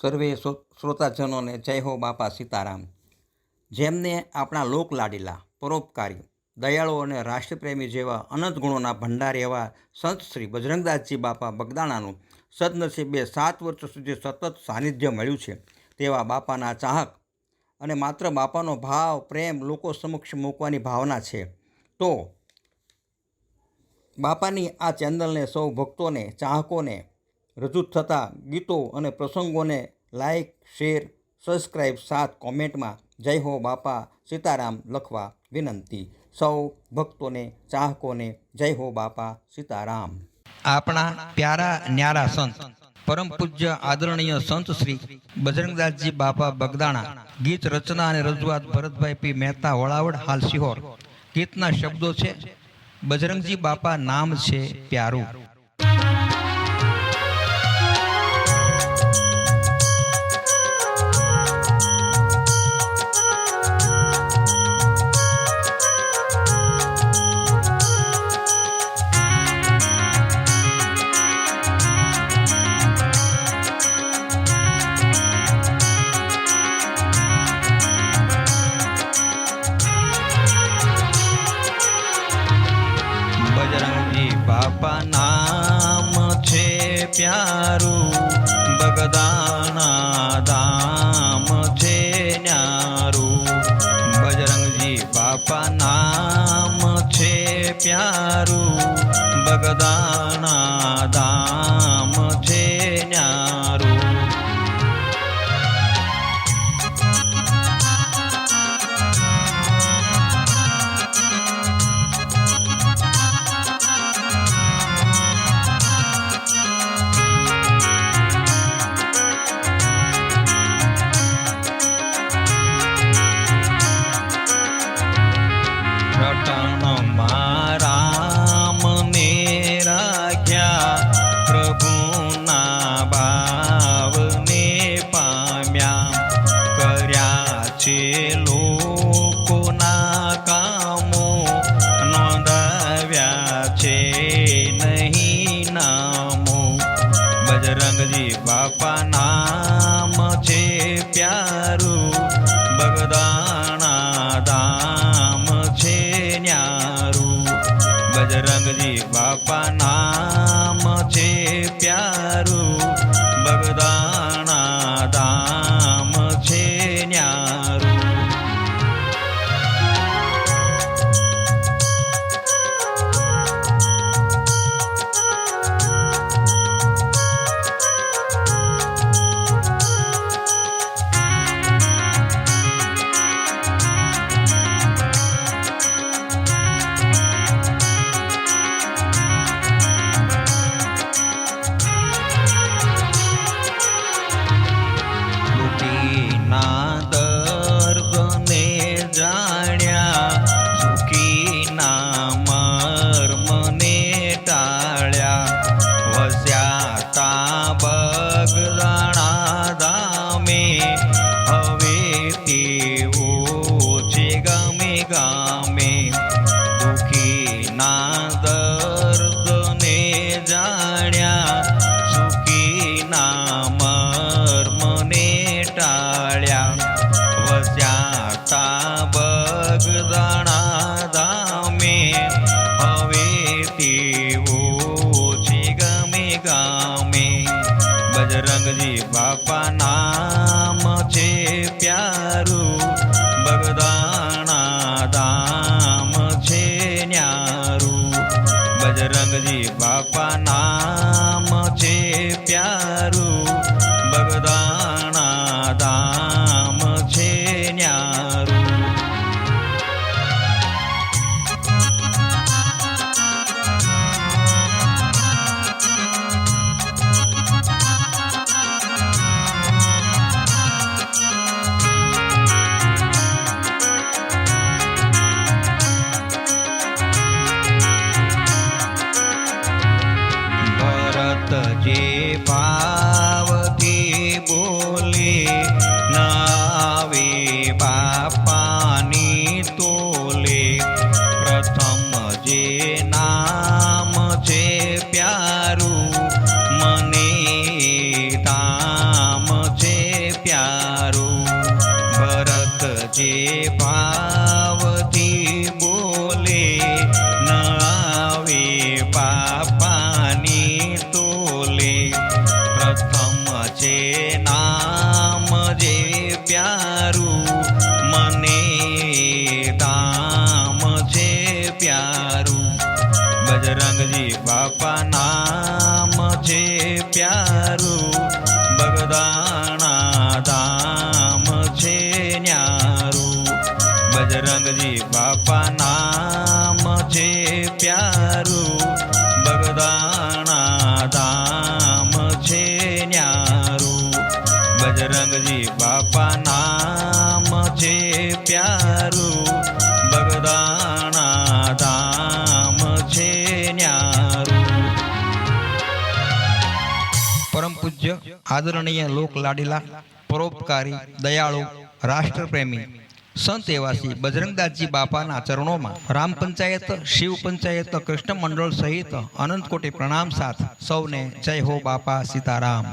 સર્વે શ્રો- શ્રોતાજનોને જય હો બાપા સીતારામ. જેમને આપણા લોકલાડીલા પરોપકારી દયાળુ અને રાષ્ટ્રપ્રેમી જેવા અનંત ગુણોના ભંડાર એવા સંત શ્રી બજરંગદાસજી બાપા બગદાણાનું સદનસીબે સાત વર્ષ સુધી સતત સાનિધ્ય મળ્યું છે તેવા બાપાના ચાહક અને માત્ર બાપાનો ભાવ, પ્રેમ લોકો સમક્ષ મૂકવાની ભાવના છે. તો બાપાની આ ચેનલને સૌ ભક્તોને, ચાહકોને રજૂ થતા ગીતો અને પ્રસંગોને લાઇક શેર સબસ્ક્રાઈબ સાથ કોમેન્ટમાં જય હો બાપા સીતારામ લખવા વિનંતી. સૌ ભક્તોને, ચાહકોને જય હો બાપા સીતારામ. આપણા પ્યારા ન્યારા સંત, પરમ પૂજ્ય આદરણીય સંત શ્રી બજરંગદાસજી બાપા બગદાણા, ગીત રચના અને રજૂઆત ભરતભાઈ પી મહેતા વળાવડ, હાલ સિહોર ગીતના શબ્દો છે, બજરંગજી બાપા નામ છે પ્યારું. પ્યારું બગદાના દામ છે ન્યારું બજરંગજી બાપા નામ છે પ્યારું બગદાણા જે પાવતી બોલે નાવે બાપાની તોલે. પ્રથમ જે નામ છે પ્યારું, મને ધામ છે પ્યારું. ભરત જે ભા પ્યારું બગદાણા ધામ છે ન્યારું. બજરંગજી બાપા નામ છે પ્યારું પૂજ્ય આદરણીય લોક લાડીલા, પરોપકારી, દયાળુ, રાષ્ટ્રપ્રેમી, સંત એવાસી બજરંગદાસજી બાપાના ચરણોમાં રામ પંચાયત, શિવ પંચાયત, કૃષ્ણ મંડળ સહિત અનંત કોટી પ્રણામ સાથ સૌને જય હો બાપા સીતારામ.